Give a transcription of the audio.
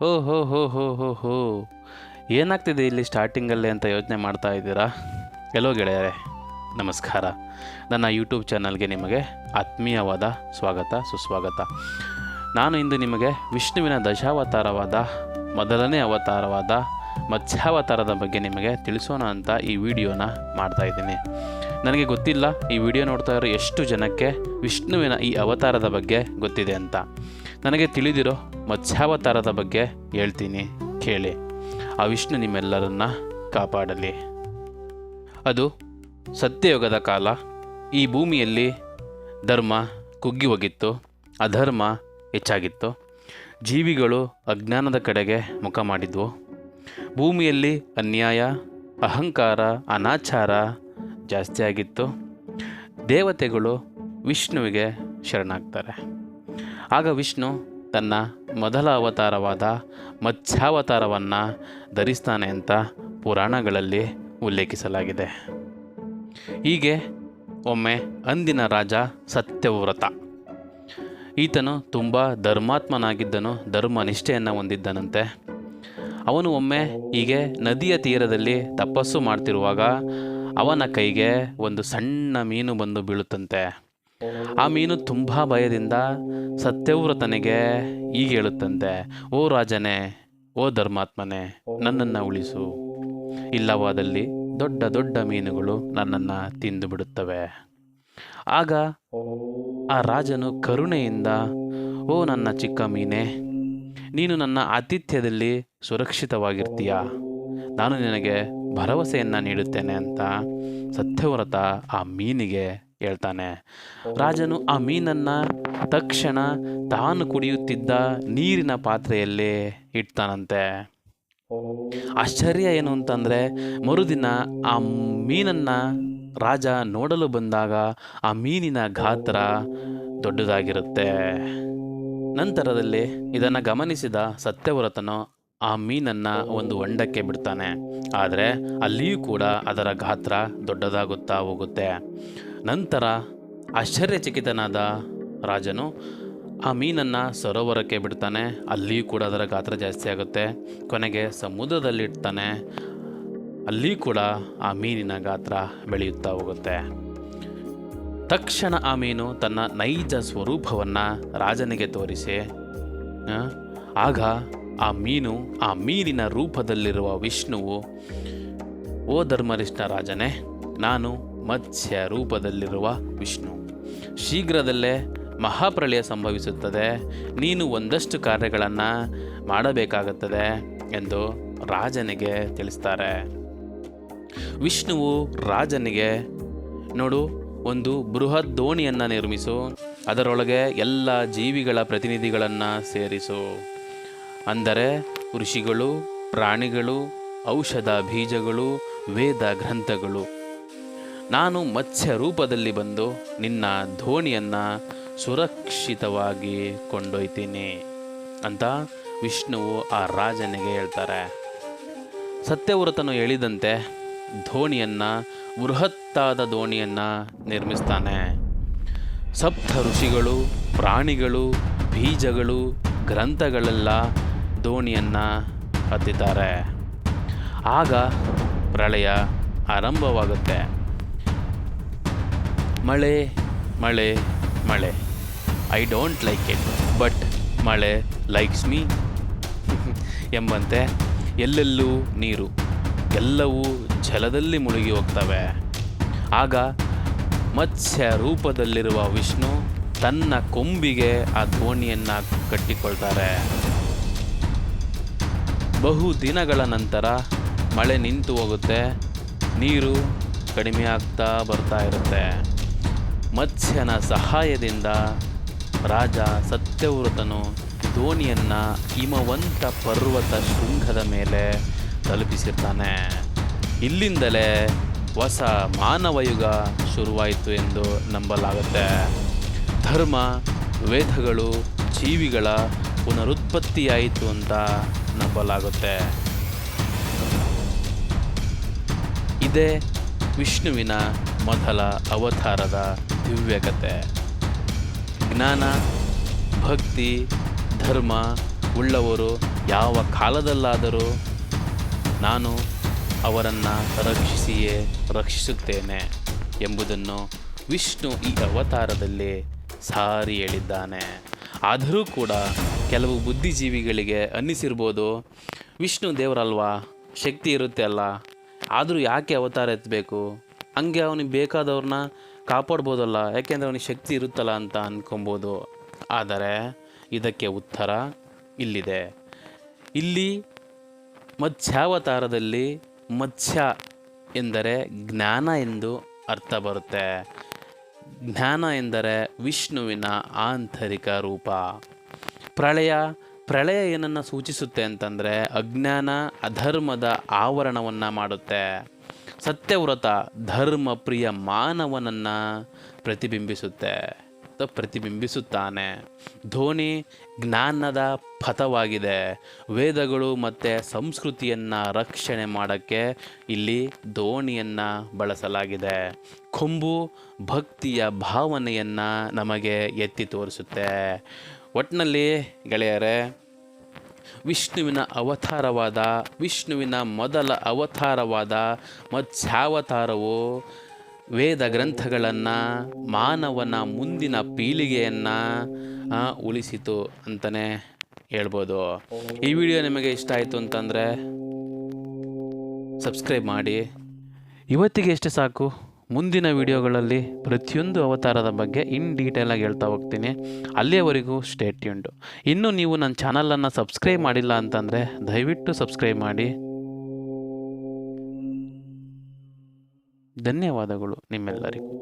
ಓ ಹೋ ಹೋ ಹೋ ಹೋ ಹೋ. ಏನಾಗ್ತಿದೆ ಇಲ್ಲಿ ಸ್ಟಾರ್ಟಿಂಗಲ್ಲಿ ಅಂತ ಯೋಚನೆ ಮಾಡ್ತಾ ಇದ್ದೀರಾ? ಎಲ್ಲೋ ಗೆಳೆಯರೆ, ನಮಸ್ಕಾರ. ನನ್ನ ಯೂಟ್ಯೂಬ್ ಚಾನಲ್ಗೆ ನಿಮಗೆ ಆತ್ಮೀಯವಾದ ಸ್ವಾಗತ, ಸುಸ್ವಾಗತ. ನಾನು ಇಂದು ನಿಮಗೆ ವಿಷ್ಣುವಿನ ದಶಾವತಾರವಾದ, ಮೊದಲನೇ ಅವತಾರವಾದ ಮತ್ಸ್ಯಾವತಾರದ ಬಗ್ಗೆ ನಿಮಗೆ ತಿಳಿಸೋಣ ಅಂತ ಈ ವಿಡಿಯೋನ ಮಾಡ್ತಾ ಇದ್ದೀನಿ. ನನಗೆ ಗೊತ್ತಿಲ್ಲ, ಈ ವಿಡಿಯೋ ನೋಡ್ತಾ ಇರೋ ಎಷ್ಟು ಜನಕ್ಕೆ ವಿಷ್ಣುವಿನ ಈ ಅವತಾರದ ಬಗ್ಗೆ ಗೊತ್ತಿದೆ ಅಂತ. ನನಗೆ ತಿಳಿದಿರೋ ಮತ್ಸ್ಯಾವತಾರದ ಬಗ್ಗೆ ಹೇಳ್ತೀನಿ, ಕೇಳಿ. ಆ ವಿಷ್ಣು ನಿಮ್ಮೆಲ್ಲರನ್ನ ಕಾಪಾಡಲಿ. ಅದು ಸತ್ಯಯುಗದ ಕಾಲ. ಈ ಭೂಮಿಯಲ್ಲಿ ಧರ್ಮ ಕುಗ್ಗಿ ಹೋಗಿತ್ತು, ಅಧರ್ಮ ಹೆಚ್ಚಾಗಿತ್ತು. ಜೀವಿಗಳು ಅಜ್ಞಾನದ ಕಡೆಗೆ ಮುಖ ಮಾಡಿದ್ವು. ಭೂಮಿಯಲ್ಲಿ ಅನ್ಯಾಯ, ಅಹಂಕಾರ, ಅನಾಚಾರ ಜಾಸ್ತಿ ಆಗಿತ್ತು. ದೇವತೆಗಳು ವಿಷ್ಣುವಿಗೆ ಶರಣಾಗ್ತಾರೆ. ಆಗ ವಿಷ್ಣು ತನ್ನ ಮೊದಲ ಅವತಾರವಾದ ಮತ್ಸ್ಯಾವತಾರವನ್ನು ಧರಿಸ್ತಾನೆ ಅಂತ ಪುರಾಣಗಳಲ್ಲಿ ಉಲ್ಲೇಖಿಸಲಾಗಿದೆ. ಹೀಗೆ ಒಮ್ಮೆ ಅಂದಿನ ರಾಜ ಸತ್ಯವ್ರತ. ಈತನು ತುಂಬ ಧರ್ಮಾತ್ಮನಾಗಿದ್ದನು ಧರ್ಮ ನಿಷ್ಠೆಯನ್ನು ಹೊಂದಿದ್ದನಂತೆ. ಅವನು ಒಮ್ಮೆ ಹೀಗೆ ನದಿಯ ತೀರದಲ್ಲಿ ತಪಸ್ಸು ಮಾಡ್ತಿರುವಾಗ ಅವನ ಕೈಗೆ ಒಂದು ಸಣ್ಣ ಮೀನು ಬಂದು ಬೀಳುತ್ತಂತೆ. ಆ ಮೀನು ತುಂಬ ಭಯದಿಂದ ಸತ್ಯವ್ರತನಿಗೆ ಈಗ ಹೇಳುತ್ತಂತೆ, ಓ ರಾಜನೇ, ಓ ಧರ್ಮಾತ್ಮನೇ, ನನ್ನನ್ನು ಉಳಿಸು. ಇಲ್ಲವಾದಲ್ಲಿ ದೊಡ್ಡ ದೊಡ್ಡ ಮೀನುಗಳು ನನ್ನನ್ನು ತಿಂದು ಬಿಡುತ್ತವೆ. ಆಗ ಆ ರಾಜನು ಕರುಣೆಯಿಂದ, ಓ ನನ್ನ ಚಿಕ್ಕ ಮೀನೆ, ನೀನು ನನ್ನ ಆತಿಥ್ಯದಲ್ಲಿ ಸುರಕ್ಷಿತವಾಗಿರ್ತೀಯ? ನಾನು ನಿನಗೆ ಭರವಸೆಯನ್ನು ನೀಡುತ್ತೇನೆ ಅಂತ ಸತ್ಯವ್ರತ ಆ ಮೀನಿಗೆ ಹೇಳ್ತಾನೆ. ರಾಜನು ಆ ಮೀನನ್ನು ತಕ್ಷಣ ತಾನು ಕುಡಿಯುತ್ತಿದ್ದ ನೀರಿನ ಪಾತ್ರೆಯಲ್ಲಿ ಇಡ್ತಾನಂತೆ. ಆಶ್ಚರ್ಯ ಏನು ಅಂತಂದರೆ, ಮರುದಿನ ಆ ಮೀನನ್ನು ರಾಜ ನೋಡಲು ಬಂದಾಗ ಆ ಮೀನಿನ ಗಾತ್ರ ದೊಡ್ಡದಾಗಿರುತ್ತೆ. ನಂತರದಲ್ಲಿ ಇದನ್ನು ಗಮನಿಸಿದ ಸತ್ಯವ್ರತನು ಆ ಮೀನನ್ನು ಒಂದು ಹೊಂಡಕ್ಕೆ ಬಿಡ್ತಾನೆ. ಆದರೆ ಅಲ್ಲಿಯೂ ಕೂಡ ಅದರ ಗಾತ್ರ ದೊಡ್ಡದಾಗುತ್ತಾ ಹೋಗುತ್ತೆ. ನಂತರ ಆಶ್ಚರ್ಯಚಕಿತನಾದ ರಾಜನು ಆ ಮೀನನ್ನು ಸರೋವರಕ್ಕೆ ಬಿಡ್ತಾನೆ. ಅಲ್ಲಿಯೂ ಕೂಡ ಅದರ ಗಾತ್ರ ಜಾಸ್ತಿ ಆಗುತ್ತೆ. ಕೊನೆಗೆ ಸಮುದ್ರದಲ್ಲಿಡ್ತಾನೆ ಅಲ್ಲಿ ಕೂಡ ಆ ಮೀನಿನ ಗಾತ್ರ ಬೆಳೆಯುತ್ತಾ ಹೋಗುತ್ತೆ. ತಕ್ಷಣ ಆ ಮೀನು ತನ್ನ ನೈಜ ಸ್ವರೂಪವನ್ನು ರಾಜನಿಗೆ ತೋರಿಸಿ ಆಗ ಆ ಮೀನು, ಆ ಮೀನಿನ ರೂಪದಲ್ಲಿರುವ ವಿಷ್ಣುವು, ಓ ಧರ್ಮರಿಷ್ಠ ರಾಜನೇ, ನಾನು ಮತ್ಸ್ಯ ರೂಪದಲ್ಲಿರುವ ವಿಷ್ಣು. ಶೀಘ್ರದಲ್ಲೇ ಮಹಾಪ್ರಳಯ ಸಂಭವಿಸುತ್ತದೆ. ನೀನು ಒಂದಷ್ಟು ಕಾರ್ಯಗಳನ್ನು ಮಾಡಬೇಕಾಗುತ್ತದೆ ಎಂದು ರಾಜನಿಗೆ ತಿಳಿಸ್ತಾರೆ. ವಿಷ್ಣುವು ರಾಜನಿಗೆ, ನೋಡು, ಒಂದು ಬೃಹತ್ ದೋಣಿಯನ್ನು ನಿರ್ಮಿಸು. ಅದರೊಳಗೆ ಎಲ್ಲ ಜೀವಿಗಳ ಪ್ರತಿನಿಧಿಗಳನ್ನು ಸೇರಿಸು. ಅಂದರೆ ಋಷಿಗಳು, ಪ್ರಾಣಿಗಳು, ಔಷಧ ಬೀಜಗಳು, ವೇದ ಗ್ರಂಥಗಳು. ನಾನು ಮತ್ಸ್ಯ ರೂಪದಲ್ಲಿ ಬಂದು ನಿನ್ನ ದೋಣಿಯನ್ನು ಸುರಕ್ಷಿತವಾಗಿ ಕೊಂಡೊಯ್ತೀನಿ ಅಂತ ವಿಷ್ಣುವು ಆ ರಾಜನಿಗೆ ಹೇಳ್ತಾರೆ. ಸತ್ಯವ್ರತನು ಹೇಳಿದಂತೆ ದೋಣಿಯನ್ನು ಬೃಹತ್ತಾದ ದೋಣಿಯನ್ನು ನಿರ್ಮಿಸ್ತಾನೆ. ಸಪ್ತ ಋಷಿಗಳು, ಪ್ರಾಣಿಗಳು, ಬೀಜಗಳು, ಗ್ರಂಥಗಳೆಲ್ಲ ದೋಣಿಯನ್ನು ಹತ್ತಿದ್ದಾರೆ. ಆಗ ಪ್ರಳಯ ಆರಂಭವಾಗುತ್ತೆ. ಮಳೆ ಮಳೆ ಮಳೆ. I don't like it but ಮಳೆ ಲೈಕ್ಸ್ ಮೀ ಎಂಬಂತೆ, ಎಲ್ಲೆಲ್ಲೂ ನೀರು, ಎಲ್ಲವೂ ಜಲದಲ್ಲಿ ಮುಳುಗಿ ಹೋಗ್ತವೆ. ಆಗ ಮತ್ಸ್ಯ ರೂಪದಲ್ಲಿರುವ ವಿಷ್ಣು ತನ್ನ ಕೊಂಬಿಗೆ ಆ ದೋಣಿಯನ್ನು ಕಟ್ಟಿಕೊಳ್ತಾರೆ. ಬಹು ದಿನಗಳ ನಂತರ ಮಳೆ ನಿಂತು ಹೋಗುತ್ತೆ, ನೀರು ಕಡಿಮೆ ಆಗ್ತಾ ಬರ್ತಾ ಇರುತ್ತೆ. ಮತ್ಸ್ಯನ ಸಹಾಯದಿಂದ ರಾಜ ಸತ್ಯವ್ರತನು ದೋಣಿಯನ್ನು ಹಿಮವಂತ ಪರ್ವತ ಶೃಂಗದ ಮೇಲೆ ತಲುಪಿಸಿರ್ತಾನೆ. ಇಲ್ಲಿಂದಲೇ ಹೊಸ ಮಾನವಯುಗ ಶುರುವಾಯಿತು ಎಂದು ನಂಬಲಾಗುತ್ತೆ. ಧರ್ಮ, ವೇದಗಳು, ಜೀವಿಗಳ ಪುನರುತ್ಪತ್ತಿಯಾಯಿತು ಅಂತ ನಂಬಲಾಗುತ್ತೆ. ಇದೇ ವಿಷ್ಣುವಿನ ಮೊದಲ ಅವತಾರದ ದಿವ್ಯಕತೆ. ಜ್ಞಾನ, ಭಕ್ತಿ, ಧರ್ಮ ಉಳ್ಳವರು ಯಾವ ಕಾಲದಲ್ಲಾದರೂ ನಾನು ಅವರನ್ನು ರಕ್ಷಿಸಿಯೇ ರಕ್ಷಿಸುತ್ತೇನೆ ಎಂಬುದನ್ನು ವಿಷ್ಣು ಈ ಅವತಾರದಲ್ಲಿ ಸಾರಿ ಹೇಳಿದ್ದಾನೆ. ಆದರೂ ಕೂಡ ಕೆಲವು ಬುದ್ಧಿಜೀವಿಗಳಿಗೆ ಅನ್ನಿಸಿರ್ಬೋದು, ವಿಷ್ಣು ದೇವರಲ್ವಾ, ಶಕ್ತಿ ಇರುತ್ತೆ ಅಲ್ಲ ಆದರೂ ಯಾಕೆ ಅವತಾರ ಎತ್ತಬೇಕು? ಹಂಗೆ ಅವನಿಗೆ ಬೇಕಾದವ್ರನ್ನ ಕಾಪಾಡ್ಬೋದಲ್ಲ, ಯಾಕೆಂದರೆ ಅವನಿಗೆ ಶಕ್ತಿ ಇರುತ್ತಲ್ಲ ಅಂತ ಅಂದ್ಕೊಬೋದು ಆದರೆ ಇದಕ್ಕೆ ಉತ್ತರ ಇಲ್ಲಿದೆ. ಇಲ್ಲಿ ಮತ್ಸ್ಯಾವತಾರದಲ್ಲಿ ಮತ್ಸ್ಯ ಎಂದರೆ ಜ್ಞಾನ ಎಂದು ಅರ್ಥ ಬರುತ್ತೆ. ಜ್ಞಾನ ಎಂದರೆ ವಿಷ್ಣುವಿನ ಆಂತರಿಕ ರೂಪ. ಪ್ರಳಯ ಪ್ರಳಯ ಏನನ್ನು ಸೂಚಿಸುತ್ತೆ ಅಂತಂದರೆ ಅಜ್ಞಾನ ಅಧರ್ಮದ ಆವರಣವನ್ನು ಮಾಡುತ್ತೆ. ಸತ್ಯವ್ರತ ಧರ್ಮ ಪ್ರಿಯ ಮಾನವನನ್ನು ಪ್ರತಿಬಿಂಬಿಸುತ್ತೆ. ಪ್ರತಿಬಿಂಬಿಸುತ್ತಾನೆ. ಧೋನಿ ಜ್ಞಾನದ ಪಥವಾಗಿದೆ. ವೇದಗಳು ಮತ್ತು ಸಂಸ್ಕೃತಿಯನ್ನು ರಕ್ಷಣೆ ಮಾಡೋಕ್ಕೆ ಇಲ್ಲಿ ದೋಣಿಯನ್ನು ಬಳಸಲಾಗಿದೆ. ಕೊಂಬು ಭಕ್ತಿಯ ಭಾವನೆಯನ್ನು ನಮಗೆ ಎತ್ತಿ ತೋರಿಸುತ್ತೆ. ಒಟ್ಟಿನಲ್ಲಿ ಗೆಳೆಯರೆ, ವಿಷ್ಣುವಿನ ಅವತಾರವಾದ, ವಿಷ್ಣುವಿನ ಮೊದಲ ಅವತಾರವಾದ ಮತ್ಸ್ಯಾವತಾರವು ವೇದ ಗ್ರಂಥಗಳನ್ನು ಮಾನವನ ಮುಂದಿನ ಪೀಳಿಗೆಯನ್ನು ಉಳಿಸಿತು ಅಂತಲೇ ಹೇಳ್ಬೋದು. ಈ ವಿಡಿಯೋ ನಿಮಗೆ ಇಷ್ಟ ಆಯಿತು ಅಂತಂದರೆ, ಸಬ್ಸ್ಕ್ರೈಬ್ ಮಾಡಿ. ಇವತ್ತಿಗೆ ಎಷ್ಟು ಸಾಕು. ಮುಂದಿನ ವಿಡಿಯೋಗಳಲ್ಲಿ ಪ್ರತಿಯೊಂದು ಅವತಾರದ ಬಗ್ಗೆ ಇನ್ ಡೀಟೇಲಾಗಿ ಹೇಳ್ತಾ ಹೋಗ್ತೀನಿ. ಅಲ್ಲಿಯವರೆಗೂ ಸ್ಟೇಟ್ ಟ್ಯೂನ್ಡು ಇನ್ನು ನೀವು ನನ್ನ ಚಾನಲನ್ನು ಸಬ್ಸ್ಕ್ರೈಬ್ ಮಾಡಿಲ್ಲ ಅಂತಂದರೆ ದಯವಿಟ್ಟು ಸಬ್ಸ್ಕ್ರೈಬ್ ಮಾಡಿ. ಧನ್ಯವಾದಗಳು ನಿಮ್ಮೆಲ್ಲರಿಗೂ.